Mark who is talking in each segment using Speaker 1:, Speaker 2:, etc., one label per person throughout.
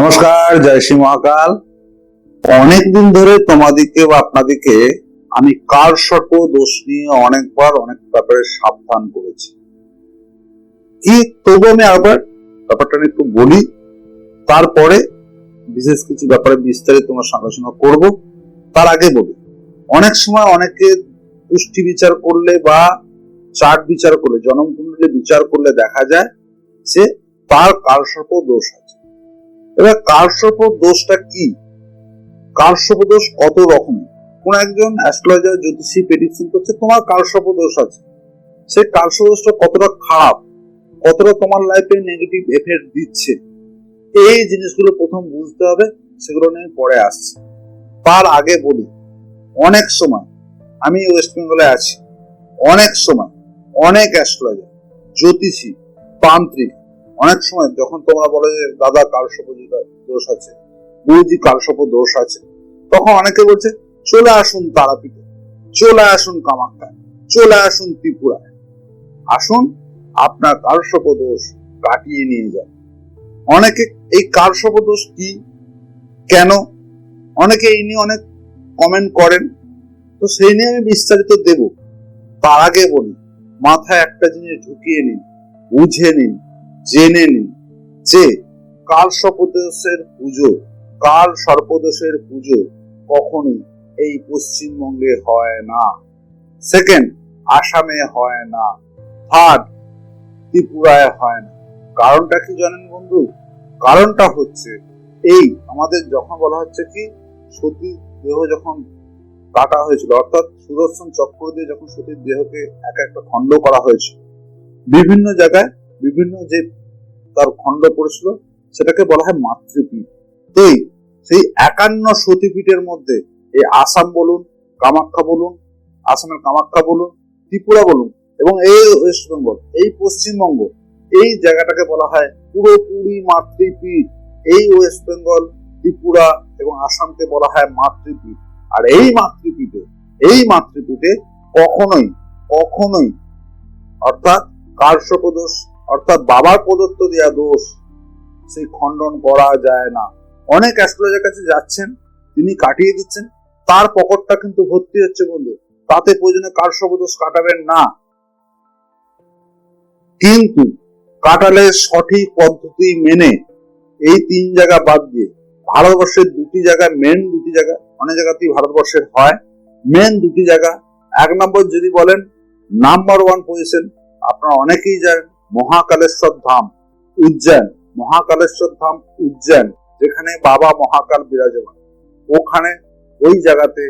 Speaker 1: নমস্কার, জয় শ্রী মহাকাল। অনেকদিন ধরে তোমাদিকে বা আপনাদিকে আমি কার সর্প দোষ নিয়ে অনেকবার, অনেক ব্যাপারে সাবধান করেছি। কি তবু আমি আবার? ব্যাপারটা একটু বলি। তারপরে বিশেষ কিছু ব্যাপারে বিস্তারিত তোমার সঙ্গে করব। তার আগে বলি, অনেক সময় অনেকে পুষ্টি বিচার করলে বা চার্ট বিচার করলে, জনমকুণ্ডলী বিচার করলে দেখা যায় যে তার কার কালসর্প দোষ আছে। এবার কালসর্প দোষটা কি? কালসর্প দোষ কত রকমের? কোন একজন অ্যাস্ট্রোলজার জ্যোতিষী প্রেডিকশন করছে, তোমার কালসর্প দোষ আছে। সেই কালসর্প দোষটা কতটা খারাপ, কতটা তোমার লাইফে নেগেটিভ এফেক্ট দিচ্ছে, এই জিনিসগুলো প্রথম বুঝতে হবে, সেগুলো নিয়ে পরে আসছে। তার আগে বলি, অনেক সময়, আমি ওয়েস্ট বেঙ্গলে আছি, অনেক সময়, অনেক অ্যাস্ট্রোলজার জ্যোতিষী, তান্ত্রিক অনেক সময় যখন তোমরা বলে যে, দাদা কালসর্প দোষ আছে? গুরুজি কালসর্প দোষ আছে? তখন অনেকে বলছে, চলে আসুন তারাপীঠে, চলে আসুন কামাখ্যায়, চলে আসুন ত্রিপুরায়। আসুন, আপনার কালসর্প দোষ কাটিয়ে নিয়ে যান। অনেকে, এই কালসর্প দোষ কি? কেন? অনেকে এই নিয়ে অনেক কমেন্ট করেন। তো সেই নিয়ে আমি বিস্তারিত দেব। তার আগে বলি, মাথায় একটা জিনিস ঢুকিয়ে নিন, বুঝে নিন। জেনে নিন যে কাল সর্পদোষের পুজো, কাল সর্পদোষের পুজো কখনোই এই পশ্চিমবঙ্গে হয় না। সেকেন্ড আসামে হয় না। থার্ড ত্রিপুরায় হয় না। কারণটা কি জানেন বন্ধু? কারণটা হচ্ছে এই আমাদের যখন বলা হচ্ছে কি সতী দেহ যখন কাটা হয়েছিল, অর্থাৎ সুদর্শন চক্র দিয়ে যখন সতীর দেহকে এক একটা খণ্ড করা হয়েছিল, বিভিন্ন জায়গায় বিভিন্ন যে তার খণ্ড পড়েছিল, সেটাকে বলা হয় মাতৃপীঠ। এই, সেই একান্ন সতীপীঠের মধ্যে এই আসাম বলুন, কামাখ্যা বলুন, আসামের কামাখ্যা বলুন, ত্রিপুরা বলুন, এবং এই ওয়েস্ট বেঙ্গল, এই পশ্চিমবঙ্গ, এই জায়গাটাকে বলা হয় পুরোপুরি মাতৃপীঠ। এই ওয়েস্ট বেঙ্গল, ত্রিপুরা এবং আসামকে বলা হয় মাতৃপীঠ। আর এই মাতৃপীঠে এই মাতৃপীঠে কখনোই কখনোই, অর্থাৎ কার্যপ্রদোষ অর্থাৎ বাবার প্রদত্ত দেওয়া দোষ সেই খণ্ডন করা যায় না। অনেক অ্যাস্ট্রোলজার কাছে যাচ্ছেন, তিনি কাটিয়ে দিচ্ছেন, তার পকেটটা কিন্তু ভর্তি হচ্ছে বন্ধু। তাতে প্রয়োজনে কার কার্যপ্রদোষ কাটাবেন না। কিন্তু কাটালে সঠিক পদ্ধতি মেনে এই তিন জায়গা বাদ দিয়ে, ভারতবর্ষের দুটি জায়গা মেন দুটি জায়গা, অনেক জায়গাতেই ভারতবর্ষের হয় মেন দুটি জায়গা। এক নম্বর যদি বলেন নাম্বার ওয়ান পজিশন আপনারা অনেকেই জানেন মহাকালেশ্বর ধাম উজ্জয়ন, মহাকালেশ্বর ধাম উজ্জয়ন, যেখানে বাবা মহাকাল বিরাজমান। ওখানে ওই জায়গাতে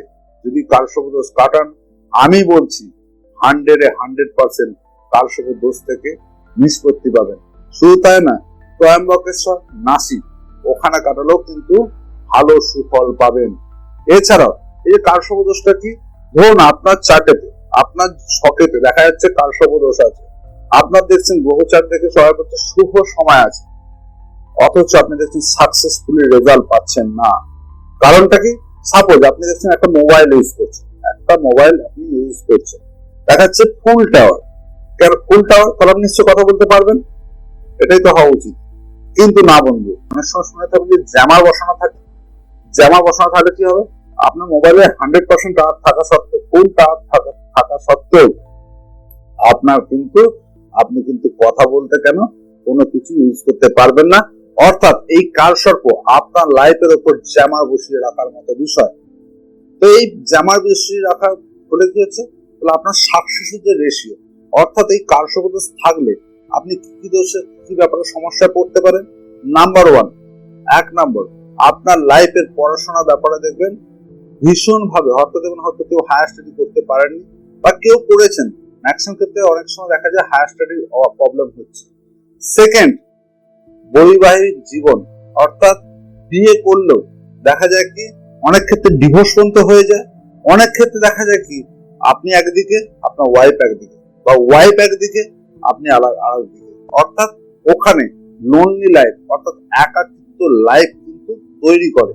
Speaker 1: যদি কালসর্প দোষ কাটান, আমি বলছি, হান্ড্রেডে হান্ড্রেড পার্সেন্ট কালসর্প দোষ থেকে নিষ্পত্তি পাবেন। শুধু তাই না, ত্রয়ম্বকেশ্বর নাসিক ওখানে কাটালেও কিন্তু ভালো সুফল পাবেন। এছাড়াও, এই কালসর্প দোষটা কি? ধরুন আপনার চার্টেতে, আপনার শখেতে দেখা যাচ্ছে কালসর্প দোষ আছে। আপনার দেখছেন গ্রহচার দেখে সবাই বলছে শুভ সময় আছে। অথচ আপনি দেখছেন সাকসেসফুলি রেজাল্ট পাচ্ছেন না। কারণটা কি? সাপোজ আপনি দেখছেন একটা মোবাইল ইউজ করছেন। একটা মোবাইল আপনি ইউজ করছেন। দেখাচ্ছে ফুল টাওয়ার কেন ফুল টাওয়ার তাহলে আপনি নিশ্চয় কথা বলতে পারবেন। এটাই তো হওয়া উচিত। কিন্তু না বন্ধু, অনেক সময় শুনে থাকবেন যে জ্যামার বসানো থাকে। জ্যামার বসানো থাকলে কি হবে? আপনার মোবাইলে হান্ড্রেড পার্সেন্ট টাওয়ার থাকা সত্ত্বেও ফুল টাওয়ার থাকা থাকা সত্ত্বেও, আপনার কিন্তু আপনি কিন্তু কথা বলতে কেন কোনো কিছু ইউজ করতে পারবেন না। অর্থাৎ এই কালসর্প আপনার লাইফের উপর জ্যামার বসিয়ে রাখার মতো বিষয়। তো এই জ্যামার বসিয়ে রাখার ফলে কি হচ্ছে? তাহলে আপনার যে রেশিও অর্থাৎ এই কালসর্প দোষ থাকলে আপনি কি কি দোষে, কি ব্যাপারে সমস্যায় পড়তে পারেন? নাম্বার ওয়ান এক নম্বর আপনার লাইফের পড়াশোনার ব্যাপারে দেখবেন ভীষণ ভাবে হয়তো দেখবেন হয়তো কেউ হায়ার স্টাডি করতে পারেননি বা কেউ করেছেন ম্যাক্সিমাম ক্ষেত্রে অনেক সময় দেখা যায় হায়ার স্টাডির প্রবলেম হচ্ছে। সেকেন্ড বৈবাহিক জীবন, অর্থাৎ বিয়ে করলেও দেখা যায় কি অনেক ক্ষেত্রে ডিভোর্স পর্যন্ত হয়ে যায়। অনেক ক্ষেত্রে দেখা যায় কি আপনি একদিকে, আপনার ওয়াইফ একদিকে, বা ওয়াইফ একদিকে, আপনি আলাদা আলাদা দিকে অর্থাৎ ওখানে লোনলি লাইফ অর্থাৎ একাকিত্ব লাইফ কিন্তু তৈরি করে।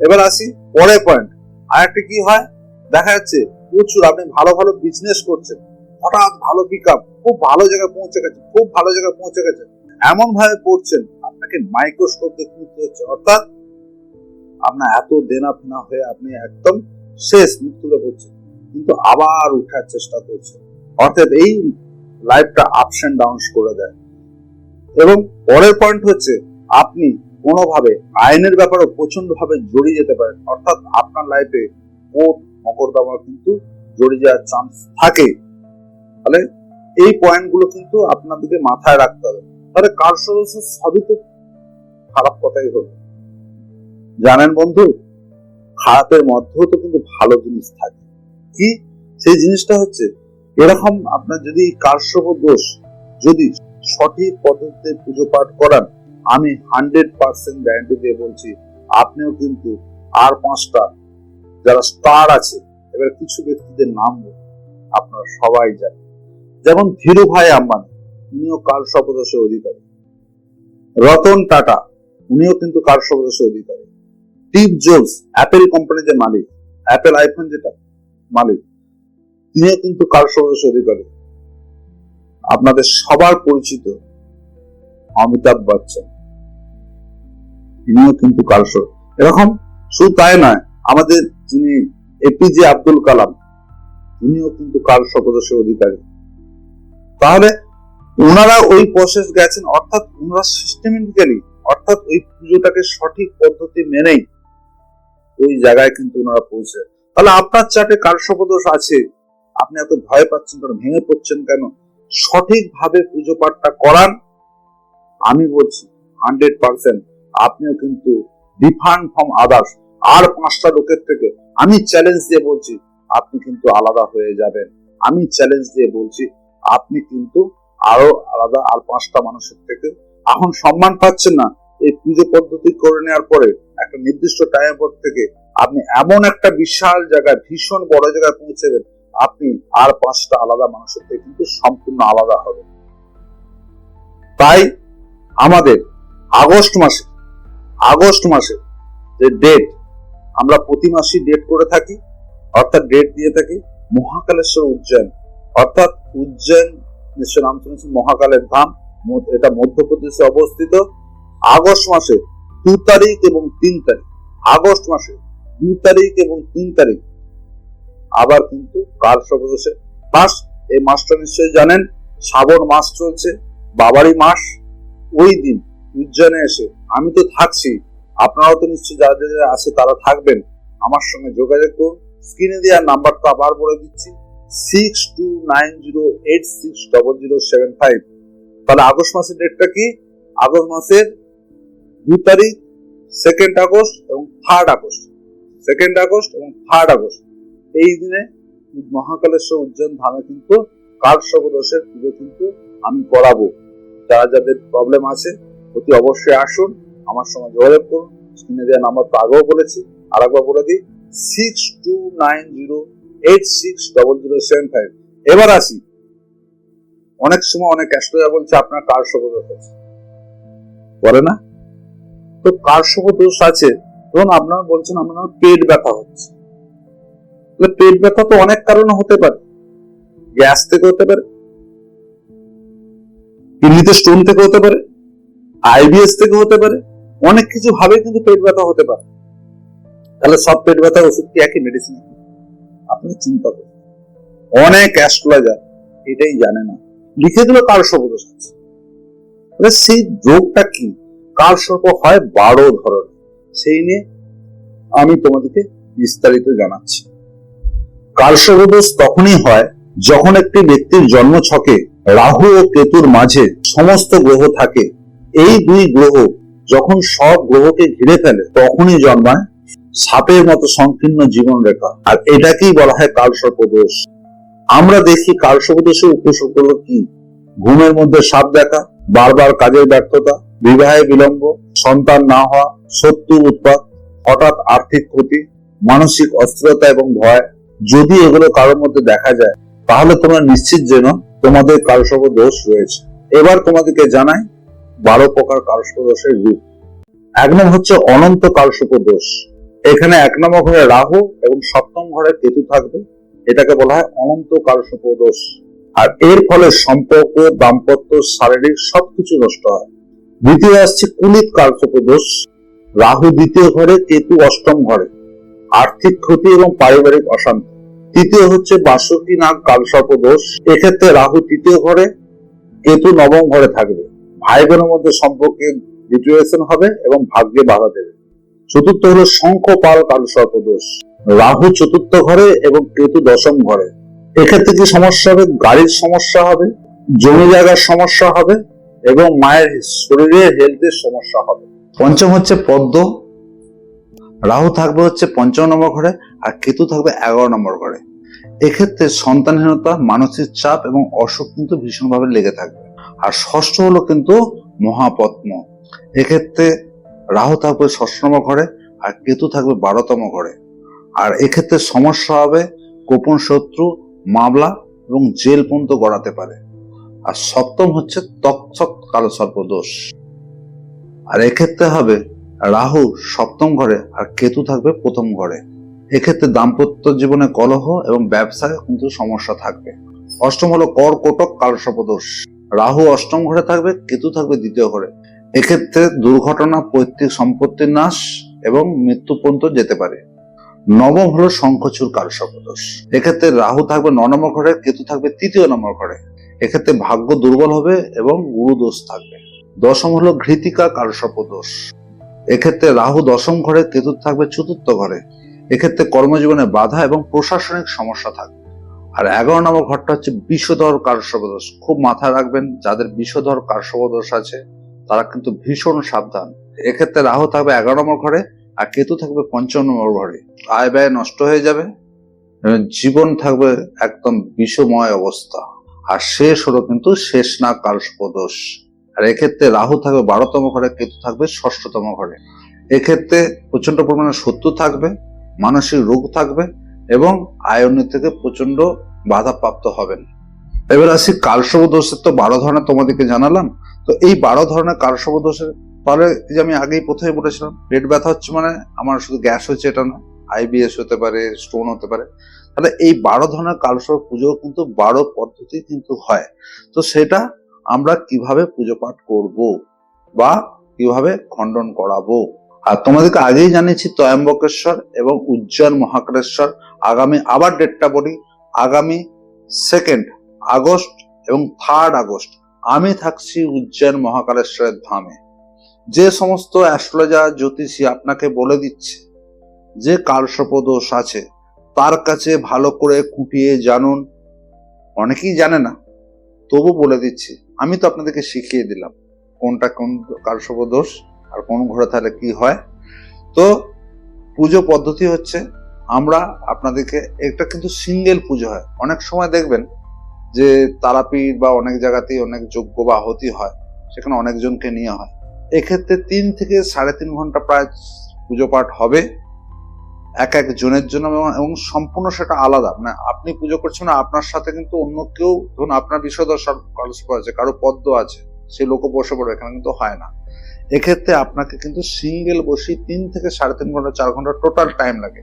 Speaker 1: এবার আসি পরের পয়েন্ট আর একটা কি হয়? দেখা যাচ্ছে প্রচুর, আপনি ভালো ভালো বিজনেস করছেন। হঠাৎ ভালো পিক আপ খুব ভালো জায়গায় পৌঁছে গেছে, খুব ভালো জায়গায় পৌঁছে গেছে। এমন ভাবে পড়ছেন, আপনাকে মাইক্রোস্কোপ দেখে নিতে হচ্ছে। অর্থাৎ আপনার এত দেনা ফেনা হয়ে আপনি একদম শেষ মুখ তুলে পড়ছেন, কিন্তু আবার উঠার চেষ্টা করছেন। অর্থাৎ এই লাইফটা আপস এন্ড ডাউনস করে দেয়। এবং পরের পয়েন্ট হচ্ছে, আপনি কোনোভাবে আইনের ব্যাপারে প্রচণ্ড ভাবে জড়িয়ে যেতে পারেন। অর্থাৎ আপনার লাইফে কোর্ট মকরদমা কিন্তু জড়িয়ে যাওয়ার চান্স থাকে। তাহলে এই পয়েন্টগুলো কিন্তু আপনাদেরকে মাথায় রাখতে হবে। তাহলে কার সদস্য সবই তো খারাপ কথাই হলো। জানেন বন্ধু, খারাপের মধ্যেও তো কিন্তু ভালো জিনিস থাকে। কি? সেই জিনিসটা হচ্ছে, এরকম আপনার যদি কার্যব দোষ যদি সঠিক পদ্ধতিতে পুজো পাঠ করান, আমি হান্ড্রেড পার্সেন্ট গ্যারান্টি দিয়ে বলছি, আপনিও কিন্তু আর পাঁচটা যারা স্টার আছে, এবার কিছু ব্যক্তিদের নাম। আপনারা সবাই জানেন। যেমন ধীরুভাই আম্বানি, উনিও কার সপদস্য অধিকারী। রতন টাটা, উনিও কিন্তু কার সপদস্য অধিকারী। টিপ জোবস, অ্যাপেল কোম্পানির যে মালিক, অ্যাপেল আইফোন যেটা, মালিক, তিনিও কিন্তু কার সদস্য অধিকারী। আপনাদের সবার পরিচিত অমিতাভ বচ্চন, তিনিও কিন্তু কার সদস্য। এরকম শুধু তাই নয়, আমাদের যিনি এপিজে আব্দুল কালাম, তিনিও কিন্তু কার সদস্য অধিকারী। তাহলে ওনারা ওই প্রসেস গেছেন, অর্থাৎ ওনারা সিস্টেমেটিক্যালি অর্থাৎ ওই পুজোটাকে সঠিক পদ্ধতি মেনেই ওই জায়গায় কিন্তু ওনারা পৌঁছে। তাহলে আপনার চার্টে কার সপদোষ আছে? আপনি এত ভয় পাচ্ছেন কেন? ভেঙে পড়ছেন কেন? সঠিকভাবে পুজো পাঠটা করান। আমি বলছি হান্ড্রেড পার্সেন্ট আপনিও কিন্তু ডিফারেন্ট ফ্রম আদার্স আর পাঁচটা লোকের থেকে আমি চ্যালেঞ্জ দিয়ে বলছি, আপনি কিন্তু আলাদা হয়ে যাবেন। আমি চ্যালেঞ্জ দিয়ে বলছি আপনি কিন্তু আরও আলাদা, আর পাঁচটা মানুষের থেকে এখন সম্মান পাচ্ছেন না। এই পুজো পদ্ধতি করে নেওয়ার পরে একটা নির্দিষ্ট টাইম পর থেকে আপনি এমন একটা বিশাল জায়গায়, ভীষণ বড় জায়গায় পৌঁছেবেন, আপনি আর পাঁচটা আলাদা মানুষের থেকে কিন্তু সম্পূর্ণ আলাদা হবে তাই আমাদের আগস্ট মাসে আগস্ট মাসে যে ডেট আমরা প্রতি মাসে ডেট করে থাকি, অর্থাৎ ডেট দিয়ে থাকি মহাকালেশ্বর উজ্জয়ন অর্থাৎ উজ্জয়ন নিশ্চয় নাম শুনেছেন মহাকালের ধাম এটা মধ্যপ্রদেশে অবস্থিত। আগস্ট মাসে দু তারিখ এবং তিন তারিখ। আগস্ট মাসে দু তারিখ এবং তিন তারিখ। আবার কিন্তু কার সপ্রদেশে মাস। এই মাসটা নিশ্চয়ই জানেন, শ্রাবণ মাস চলছে বাবারই মাস। ওই দিন উজ্জয়নে এসে আমি তো থাকছি। আপনারাও তো নিশ্চয়ই যারা যারা আছে তারা থাকবেন। আমার সঙ্গে যোগাযোগ করুন। স্ক্রিনে দেওয়ার নাম্বারটা আবার বলে দিচ্ছি। Six two nine zero eight six double zero seven five তাহলে আগস্ট মাসের ডেটটা কি? আগস্ট মাসের দু তারিখ সেকেন্ড আগস্ট এবং থার্ড আগস্ট। সেকেন্ড আগস্ট এবং থার্ড আগস্ট। এই দিনে মহাকালেশ্বর উজ্জয়ন ধামে কিন্তু কাল সর্বদোষের পুজো কিন্তু আমি করাবো। যারা যাদের প্রবলেম আছে, অতি অবশ্যই আসুন, আমার সঙ্গে যোগাযোগ করুন। স্ক্রিনে দেওয়া নাম্বার তো আগেও বলেছি। আর একবার বলে দিই সিক্স টু নাইন জিরো এবার আসি। অনেক সময় অনেক অ্যাস্ট্রোলজার বলছে, আপনার কার আছে? বলে না? তো কার আছে? ধরুন আপনারা বলছেন আপনার পেট ব্যথা হচ্ছে। পেট ব্যথা তো অনেক কারণে হতে পারে। গ্যাস থেকে হতে পারে। কিডনিতে স্টোন থেকে হতে পারে। আইবিএস থেকে হতে পারে। অনেক কিছু ভাবে কিন্তু পেট ব্যথা হতে পারে। তাহলে সব পেট ব্যথার ওষুধ কি একই মেডিসিন আপনি চিন্তা করুন। অনেক অ্যাস্ট্রোলজার এটাই জানে না। লিখে দিল কার সর্বদোষ আছে। সেই রোগটা কি? কাল সর্প হয় বারো ধরনের। সেই নিয়ে আমি তোমাদেরকে বিস্তারিত জানাচ্ছি। কাল সর্পদোষ তখনই হয় যখন একটি ব্যক্তির জন্ম ছকে রাহু ও কেতুর মাঝে সমস্ত গ্রহ থাকে। এই দুই গ্রহ যখন সব গ্রহকে ঘিরে ফেলে তখনই জন্মায় সাপের মতো সংকীর্ণ জীবন রেখা। আর এটাকেই বলা হয় কালসর্প দোষ আমরা দেখি কালসর্প দোষের উপসর্গ হলো কি? ঘুমের মধ্যে সাপ দেখা, বারবার কাজের ব্যর্থতা, বিবাহে বিলম্ব, সন্তান না হওয়া শত্রুর উৎপাত, হঠাৎ আর্থিক ক্ষতি, মানসিক অস্থিরতা এবং ভয়। যদি এগুলো কারোর মধ্যে দেখা যায়, তাহলে তোমরা নিশ্চিত যেন তোমাদের কালসর্প দোষ রয়েছে। এবার তোমাদেরকে জানাই, বারো প্রকার কালসর্প দোষের রূপ। এক নম্বর হচ্ছে অনন্ত কালসর্প দোষ এখানে এক নম্বর ঘরে রাহু এবং সপ্তম ঘরে কেতু থাকবে। এটাকে বলা হয় অনন্ত কালসর্প দোষ আর এর ফলে সম্পর্ক, দাম্পত্য, শারীরিক সবকিছু নষ্ট হয়। দ্বিতীয় আসছে কুলিত কালসর্পদোষ রাহু দ্বিতীয় ঘরে, কেতু অষ্টম ঘরে। আর্থিক ক্ষতি এবং পারিবারিক অশান্তি। তৃতীয় হচ্ছে বাসুকি নাগ কালসর্প দোষ এক্ষেত্রে রাহু তৃতীয় ঘরে, কেতু নবম ঘরে থাকবে। ভাই বোনের মধ্যে সম্পর্কে ডিটোরেশন হবে এবং ভাগ্যে বাধা দেবে। চতুর্থ হলো শঙ্খ পাল কালসর্প দোষ রাহু চতুর্থ ঘরে এবং কেতু দশম ঘরে। এক্ষেত্রে কি সমস্যা হবে? গাড়ির সমস্যা হবে, জমি জায়গার সমস্যা হবে এবং মায়ের শরীরের হেলথের সমস্যা হবে। পঞ্চম হচ্ছে পদ্ম, রাহু থাকবে হচ্ছে পঞ্চম নম্বর ঘরে আর কেতু থাকবে এগারো নম্বর ঘরে। এক্ষেত্রে সন্তানহীনতা, মানসিক চাপ এবং অসুখ কিন্তু ভীষণভাবে লেগে থাকবে। আর ষষ্ঠ হলো কিন্তু মহাপদ্ম। এক্ষেত্রে রাহু থাকবে ষষ্ঠ নম্বর ঘরে আর কেতু থাকবে বারোতম ঘরে। আর এক্ষেত্রে সমস্যা হবে গোপন শত্রু, মামলা এবং জেল পর্যন্ত গড়াতে পারে। আর সপ্তম হচ্ছে তৎসৎ কালো সর্পদোষ। আর এক্ষেত্রে হবে রাহু সপ্তম ঘরে আর কেতু থাকবে প্রথম ঘরে। এক্ষেত্রে দাম্পত্য জীবনে কলহ এবং ব্যবসায় কিন্তু সমস্যা থাকবে। অষ্টম হলো কর কর্কটক কালসর্পদোষ রাহু অষ্টম ঘরে থাকবে, কেতু থাকবে দ্বিতীয় ঘরে। এক্ষেত্রে দুর্ঘটনা, পৈতৃক সম্পত্তির নাশ এবং মৃত্যু পর্যন্ত যেতে পারে। নবম হলো শঙ্খচূর কালসর্পদোষ এক্ষেত্রে রাহু থাকবে ন নম্বর ঘরে, কেতু থাকবে তৃতীয় নম্বর ঘরে। এক্ষেত্রে ভাগ্য দুর্বল হবে এবং গুরু দোষ থাকবে। দশম হলো ঘৃতিকা কালসর্পদোষ এক্ষেত্রে রাহু দশম ঘরে, কেতু থাকবে চতুর্থ ঘরে। এক্ষেত্রে কর্মজীবনে বাধা এবং প্রশাসনিক সমস্যা থাকবে। আর এগারো নম্বর ঘরটা হচ্ছে বিষধর কার্যবদোষ খুব মাথায় রাখবেন, যাদের বিষধর কার্যবদোষ আছে তারা কিন্তু ভীষণ সাবধান। এক্ষেত্রে রাহু থাকবে এগারো নম্বর ঘরে আর কেতু থাকবে পঞ্চম নম্বর ঘরে। আয় ব্যয় নষ্ট হয়ে যাবে জীবন থাকবে একদম বিষময় অবস্থা। আর শেষ হলো কিন্তু শেষ না কালসপদোষ আর এক্ষেত্রে রাহু থাকবে বারোতম ঘরে, কেতু থাকবে ষষ্ঠতম ঘরে। এক্ষেত্রে প্রচণ্ড পরিমাণে শত্রু থাকবে, মানসিক রোগ থাকবে এবং আয়নের থেকে প্রচণ্ড বাধাপ্রাপ্ত হবেন। এবার আসি কালসব দোষের তো বারো ধরনের তোমাদেরকে জানালাম। তো এই বারো ধরনের কালসব দোষের পরে যে আমি আগেই প্রথমে বলেছিলাম, পেট ব্যথা হচ্ছে মানে আমার শুধু গ্যাস হচ্ছে এটা না আইবিএস হতে পারে, স্টোন হতে পারে। তাহলে এই বারো ধরনের কালসব পুজো কিন্তু বারো পদ্ধতি কিন্তু হয়। তো সেটা আমরা কীভাবে পুজো পাঠ করব বা কীভাবে খণ্ডন করাবো? আর তোমাদেরকে আগেই জানিয়েছি তয়ম্বকেশ্বর এবং উজ্জয়ন মহাকালেশ্বর। আগামী আবার ডেটটা বলি, আগামী সেকেন্ড আগস্ট এবং থার্ড আগস্ট। আমি থাকছি উজ্জয়ন মহাকালেশ্বরের ধামে। যে সমস্ত অ্যাস্ট্রোলজার, জ্যোতিষী আপনাকে বলে দিচ্ছে, যে কালসর্প দোষ আছে, তার কাছে ভালো করে খুঁটিয়ে জানুন। অনেকেই জানে না, তবু বলে দিচ্ছি, আমি তো আপনাদেরকে শিখিয়ে দিলাম কোনটা কোন কালসর্প দোষ আর কোন ঘরে তাহলে কি হয়। তো পুজো পদ্ধতি হচ্ছে, আমরা আপনাদেরকে এটা কিন্তু সিঙ্গেল পুজো হয়। অনেক সময় দেখবেন যে তারাপীঠ বা অনেক জায়গাতেই অনেক যোগ্য বা আহতি হয়, সেখানে অনেকজনকে নিয়ে হয়। এক্ষেত্রে তিন থেকে সাড়ে তিন ঘণ্টা প্রায় পুজো পাঠ হবে, এক এক জনের জন্য এবং- সম্পূর্ণ সেটা আলাদা। মানে আপনি পুজো করছেন না, আপনার সাথে কিন্তু অন্য কেউ, ধরুন আপনার বিষয়দর কলস্প আছে, কারও পদ্ম আছে, সে লোক বসে পড়ে এখানে কিন্তু হয় না। এক্ষেত্রে আপনাকে কিন্তু সিঙ্গেল বসি তিন থেকে সাড়ে তিন ঘণ্টা, চার ঘণ্টা টোটাল টাইম লাগে।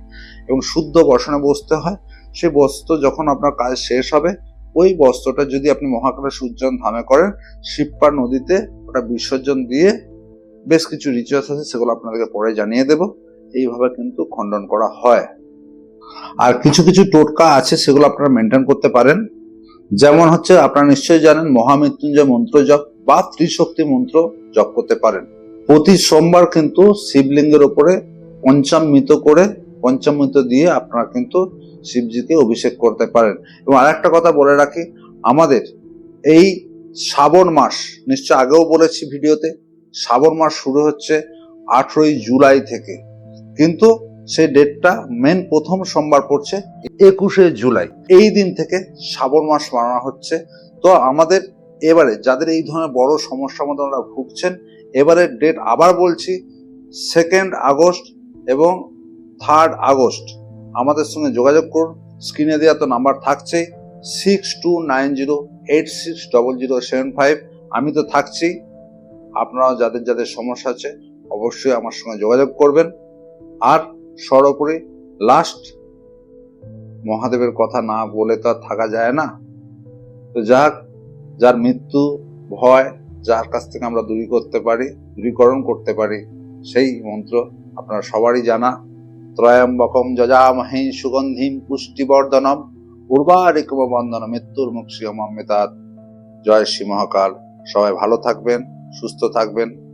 Speaker 1: এবং শুদ্ধ বসনে বসতে হয়। সে বস্ত্র যখন আপনার কাজ শেষ হবে ওই বস্ত্রটা যদি আপনি মহাকালের সূর্জন ধামে করেন, শিবপার নদীতে ওটা বিসর্জন দিয়ে বেশ কিছু রিচুয়ালস আছে, সেগুলো আপনাদেরকে পরে জানিয়ে দেব। এইভাবে কিন্তু খণ্ডন করা হয়। আর কিছু কিছু টোটকা আছে, সেগুলো আপনারা মেনটেন করতে পারেন। যেমন হচ্ছে, আপনারা নিশ্চয়ই জানেন, মহামৃত্যুঞ্জয় মন্ত্র জপ বা ত্রিশক্তি মন্ত্র জপ করতে পারেন। প্রতি সোমবার কিন্তু শিবলিঙ্গের ওপরে পঞ্চামৃত করে পঞ্চামৃত দিয়ে আপনারা কিন্তু শিবজিকে অভিষেক করতে পারেন। এবং আরেকটা কথা বলে রাখি, আমাদের এই শ্রাবণ মাস, নিশ্চয় আগেও বলেছি ভিডিওতে, শ্রাবণ মাস শুরু হচ্ছে আঠেরোই জুলাই থেকে। কিন্তু সেই ডেটটা মেন প্রথম সোমবার পড়ছে একুশে জুলাই। এই দিন থেকে শ্রাবণ মাস মানা হচ্ছে। তো আমাদের এবারে যাদের এই ধরনের বড় সমস্যার মধ্যে ওনারা ভুগছেন এবারে ডেট আবার বলছি সেকেন্ড আগস্ট এবং থার্ড আগস্ট আমাদের সঙ্গে যোগাযোগ করুন। স্ক্রিনে দেওয়া তো নাম্বার থাকছেই six two nine zero eight six double zero seven five আমি তো থাকছি। আপনারা যাদের যাদের সমস্যা আছে, অবশ্যই আমার সঙ্গে যোগাযোগ করবেন। আর সর্বোপরি লাস্ট মহাদেবের কথা না বলে তো আর থাকা যায় না। তো যাক, যার মৃত্যু ভয়, যার কাছ থেকে আমরা দূরী করতে পারি, দূরীকরণ করতে পারি, সেই মন্ত্র আপনারা সবারই জানা। ত্রয়ম্বকম যজামহে সুগন্ধিম পুষ্টিবর্ধনম, উর্বারিকম বন্ধন মৃত্যুর মুক্ষিয়ম অমৃতাৎ জয় শ্রী মহাকাল। সবাই ভালো থাকবেন, সুস্থ থাকবেন।